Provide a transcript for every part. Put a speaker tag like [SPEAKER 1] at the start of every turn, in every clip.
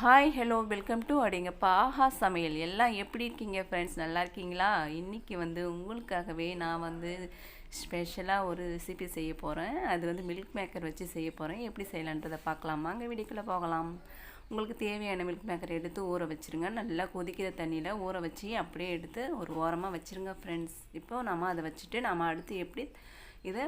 [SPEAKER 1] Hi hello welcome to அடிங்கப்பா. ஆஹா சமையல். எல்லாம் எப்படி இருக்கீங்க ஃப்ரெண்ட்ஸ் நல்லா இருக்கீங்களா? இன்றைக்கி வந்து உங்களுக்காகவே நான் வந்து ஸ்பெஷலாக ஒரு ரெசிபி செய்ய போகிறேன் அது வந்து மில்க் மேக்கர் வச்சு செய்ய போகிறேன் எப்படி செய்யலான்றதை பார்க்கலாமா. அங்கே வீடியோக்குள்ளே போகலாம். உங்களுக்கு தேவையான மில்க் மேக்கர் எடுத்து ஊற வச்சுருங்க. நல்லா கொதிக்கிற தண்ணியில் ஊற வச்சு அப்படியே எடுத்து ஒரு ஓரமாக வச்சுருங்க ஃப்ரெண்ட்ஸ் இப்போ நம்ம அதை வச்சுட்டு நம்ம அடுத்து எப்படி இதை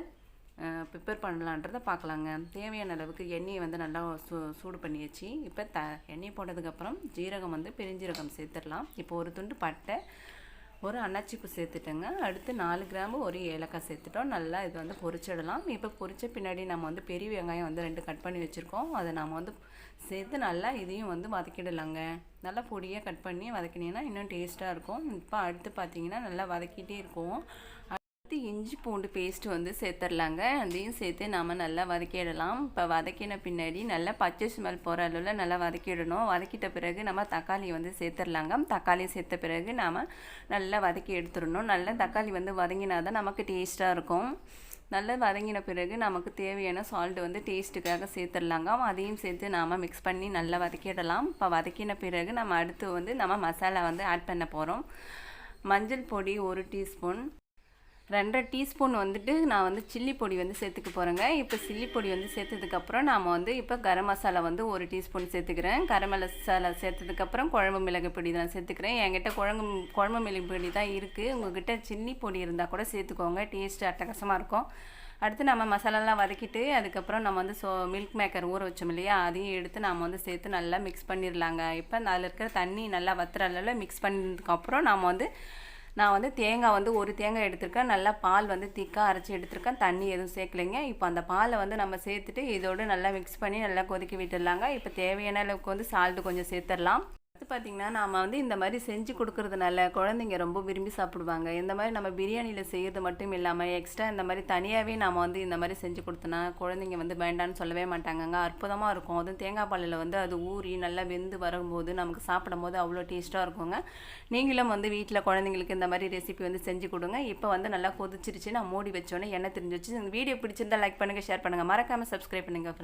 [SPEAKER 1] ப்ரிப்பேர் பண்ணலான்றதை பார்க்கலாங்க. தேவையான அளவுக்கு எண்ணெயை வந்து நல்லா சூ சூடு பண்ணி வச்சு இப்போ த எண்ணெய் போட்டதுக்கப்புறம் ஜீரகம் வந்து பெருஞ்சீரகம் சேர்த்துடலாம். இப்போ ஒரு துண்டு பட்டை ஒரு அன்னாச்சிப்பூ சேர்த்துட்டேங்க. அடுத்து நாலு கிராம்பு ஒரு ஏலக்காய் சேர்த்துட்டோம். நல்லா இது வந்து பொரிச்சிடலாம். இப்போ பொரிச்ச பின்னாடி நம்ம வந்து பெரிய வெங்காயம் வந்து ரெண்டு கட் பண்ணி வச்சுருக்கோம். அதை நம்ம வந்து சேர்த்து நல்லா இதையும் வந்து வதக்கிடலாங்க. நல்லா பொடியாக கட் பண்ணி வதக்கினீங்கன்னா இன்னும் டேஸ்ட்டாக இருக்கும். இப்போ அடுத்து பார்த்தீங்கன்னா நல்லா வதக்கிட்டே இருக்கும். பத்து இஞ்சி பூண்டு பேஸ்ட்டு வந்து சேர்த்துடலாங்க. அதையும் சேர்த்து நாம் நல்லா வதக்கிடலாம். இப்போ வதக்கின பின்னாடி நல்லா பச்சை ஸ்மெல் போகிற அளவில் நல்லா வதக்கிடணும். வதக்கிட்ட பிறகு நம்ம தக்காளி வந்து சேர்த்துடலாங்க. தக்காளி சேர்த்த பிறகு நாம் நல்லா வதக்கி எடுத்துடணும். நல்லா தக்காளி வந்து வதங்கினா தான் நமக்கு டேஸ்ட்டாக இருக்கும். நல்லா வதங்கின பிறகு நமக்கு தேவையான சால்ட்டு வந்து டேஸ்ட்டுக்காக சேர்த்துடலாங்க. அதையும் சேர்த்து நாம் மிக்ஸ் பண்ணி நல்லா வதக்கிடலாம். இப்போ வதக்கின பிறகு நம்ம அடுத்து வந்து நம்ம மசாலா வந்து ஆட் பண்ண போகிறோம் மஞ்சள் பொடி ஒரு டீஸ்பூன். ரெண்டரை டீஸ்பூன் வந்துட்டு நான் வந்து சில்லி பொடி வந்து சேர்த்துக்க போகிறேங்க இப்போ சில்லி பொடி வந்து சேர்த்ததுக்கப்புறம் நாம் வந்து இப்போ கரம் மசாலா வந்து ஒரு டீஸ்பூன் சேர்த்துக்கிறேன். கரம் மசாலா சேர்த்ததுக்கப்புறம் குழம்பு மிளகு பொடி தான் சேர்த்துக்கிறேன். என்கிட்ட குழம்பு குழம்பு மிளகு பொடி தான் இருக்குது உங்கள்கிட்ட சில்லி பொடி இருந்தால் கூட சேர்த்துக்கோங்க. டேஸ்ட்டு அட்டகாசமாக இருக்கும். அடுத்து நம்ம மசாலாலாம் வதக்கிட்டு அதுக்கப்புறம் நம்ம வந்து சோ மில்க் மேக்கர் ஊற வச்சோம் இல்லையா? அதையும் எடுத்து நம்ம வந்து சேர்த்து நல்லா மிக்ஸ் பண்ணிடலாங்க இப்போ அதில் இருக்கிற தண்ணி நல்லா வத்துற அளவில் மிக்ஸ் பண்ணதுக்கப்புறம் நம்ம வந்து நான் வந்து தேங்காய் வந்து ஒரு தேங்காய் எடுத்திருக்கேன். நல்லா பால் வந்து திக்காக அரைச்சி எடுத்திருக்கேன். தண்ணி எதுவும் சேர்க்கலைங்க. இப்போ அந்த பாலை வந்து நம்ம சேர்த்துட்டு இதோடு நல்லா மிக்ஸ் பண்ணி நல்லா கொதிக்க விட்டுடலாங்க. இப்போ தேவையான அளவுக்கு வந்து சால்ட்டு கொஞ்சம் சேர்த்துடலாம். பார்த்திங்கன்னா நாம் வந்து இந்த மாதிரி செஞ்சு கொடுக்குறதுனால குழந்தைங்க ரொம்ப விரும்பி சாப்பிடுவாங்க. இந்த மாதிரி நம்ம பிரியாணியில் செய்கிறது மட்டும் இல்லாமல் எக்ஸ்ட்ரா இந்த மாதிரி தனியாகவே நாம் வந்து இந்த மாதிரி செஞ்சு கொடுத்தோன்னா குழந்தைங்க வந்து வேண்டான்னு சொல்லவே மாட்டாங்கங்க. அற்புதமாக இருக்கும். அதுவும் தேங்காய் பாலில் வந்து அது ஊறி நல்லா வெந்து வரும்போது நமக்கு சாப்பிடும் போது அவ்வளோ டேஸ்ட்டாக இருக்குங்க. நீங்களும் வந்து வீட்டில் குழந்தைங்களுக்கு இந்த மாதிரி ரெசிபி வந்து செஞ்சு கொடுங்க. இப்போ வந்து நல்லா கொதிச்சிருச்சு நான் மூடி வச்சோன்னே எண்ணெய் தெரிஞ்சு வச்சு இந்த வீடியோ பிடிச்சிருந்தா லைக் பண்ணுங்கள் ஷேர் பண்ணுங்கள் மறக்காமல் சப்ஸ்கிரைப் பண்ணுங்கள்